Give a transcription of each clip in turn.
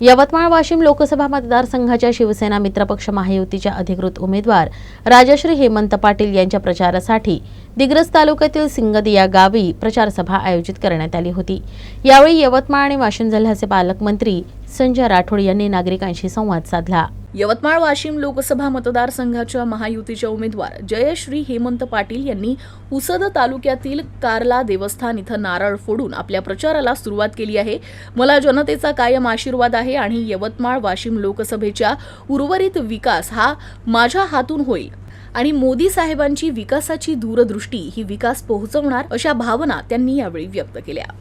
यवतमाळ वाशिम लोकसभा मतदारसंघाच्या शिवसेना मित्रपक्ष महायुतीच्या अधिकृत उमेदवार राजश्री हेमंत पाटील यांच्या प्रचारासाठी दिग्रस तालुक्यातील सिंगद या गावी प्रचारसभा आयोजित करण्यात आली होती. यावेळी यवतमाळ आणि वाशिम जिल्ह्याचे पालकमंत्री संजय राठोड यांनी नागरिकांशी संवाद साधला. यवतमाळ वाशिम लोकसभा मतदारसंघाच्या महायुतीच्या उमेदवार जयश्री हेमंत पाटील यांनी पुसद तालुक्यातील कारला देवस्थान इथं नारळ फोडून आपल्या प्रचाराला सुरुवात केली आहे. मला जनतेचा कायम आशीर्वाद आहे आणि यवतमाळ वाशिम लोकसभेच्या उर्वरित विकास हा माझ्या हातून होईल आणि मोदी साहेबांची विकासाची दूरदृष्टी ही विकास पोहोचवणार अशा भावना त्यांनी यावेळी व्यक्त केल्या.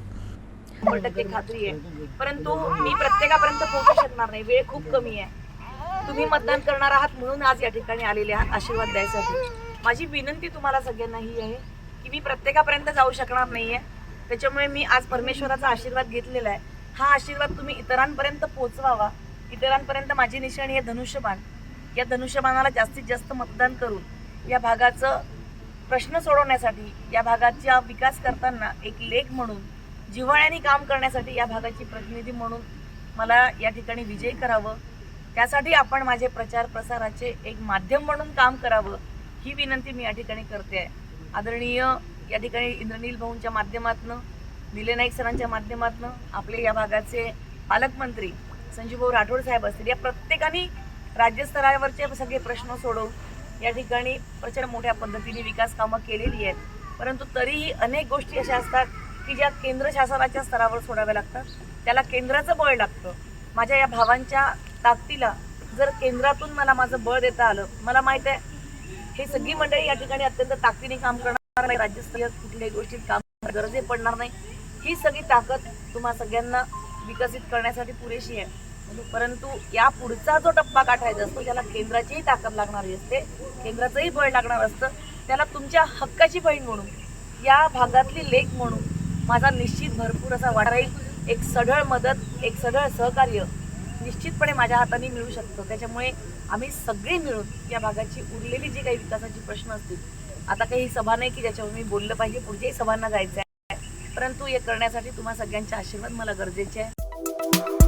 शंभर टक्के खात्री आहे परंतु मी प्रत्येकापर्यंत पोहोचू शकणार नाही. वेळ खूप कमी आहे. तुम्ही मतदान करणार आहात म्हणून आज या ठिकाणी आलेले आहात. आशीर्वाद द्यायसाठी. माझी विनंती तुम्हाला सगळ्यांना ही आहे की मी प्रत्येकापर्यंत जाऊ शकणार नाहीये. त्याच्यामुळे मी आज परमेश्वराचा आशीर्वाद घेतलेला आहे. हा आशीर्वाद तुम्ही इतरांपर्यंत पोहोचवावा. इतरांपर्यंत माझी निशाणी आहे धनुष्यबाण. या धनुष्यबाणाला जास्तीत जास्त मतदान करून या भागाचं प्रश्न सोडवण्यासाठी या भागाचा विकास करताना एक लेख म्हणून जिव्हाळ्याने काम करण्यासाठी या भागाची प्रतिनिधी म्हणून मला या ठिकाणी विजयी करावं. त्यासाठी आपण माझे प्रचार प्रसाराचे एक माध्यम म्हणून काम करावं ही विनंती मी या ठिकाणी करते आहे. आदरणीय या ठिकाणी इंद्रनील भाऊंच्या माध्यमातून निले नाईक सरांच्या माध्यमातून आपले या भागाचे पालकमंत्री संजीवभाऊ राठोड साहेब असतील या प्रत्येकाने राज्यस्तरावरचे सगळे प्रश्न सोडवून या ठिकाणी प्रचंड मोठ्या पद्धतीने विकास कामं केलेली आहेत. परंतु तरीही अनेक गोष्टी अशा असतात की ज्या केंद्र शासनाच्या स्तरावर सोडाव्या लागतात त्याला केंद्राचं बळ लागतं. माझ्या या भावांच्या ताकदीला जर केंद्रातून मला माझं बळ देता आलं मला माहीत आहे हे सगळी मंडळी या ठिकाणी अत्यंत ताकदीने काम करणार नाही. राज्यस्तरीय कुठल्याही गोष्टीत काम गरजे पडणार नाही. ही सगळी ताकद तुम्हा सगळ्यांना विकसित करण्यासाठी पुरेशी आहे. परंतु या पुढचा जो टप्पा गाठायचा असतो त्याला केंद्राचीही ताकद लागणारी असते केंद्राचंही बळ लागणार असतं त्याला तुमच्या हक्काची बहीण म्हणून या भागातली लेख म्हणून माझा निश्चित भरपूर असा वाटा राहील. एक सढळ मदत एक सढळ सहकार्य निश्चितपणे माझ्या हाताने मिळू शकतं. त्याच्यामुळे आम्ही सगळे मिळून या भागाची उरलेली जी काही विकासाची प्रश्न असतील आता काही सभा नाही की ज्याच्यावर मी बोललं पाहिजे पुढच्याही सभांना जायचं आहे परंतु हे करण्यासाठी तुम्हा सगळ्यांचे आशीर्वाद मला गरजेचे आहे.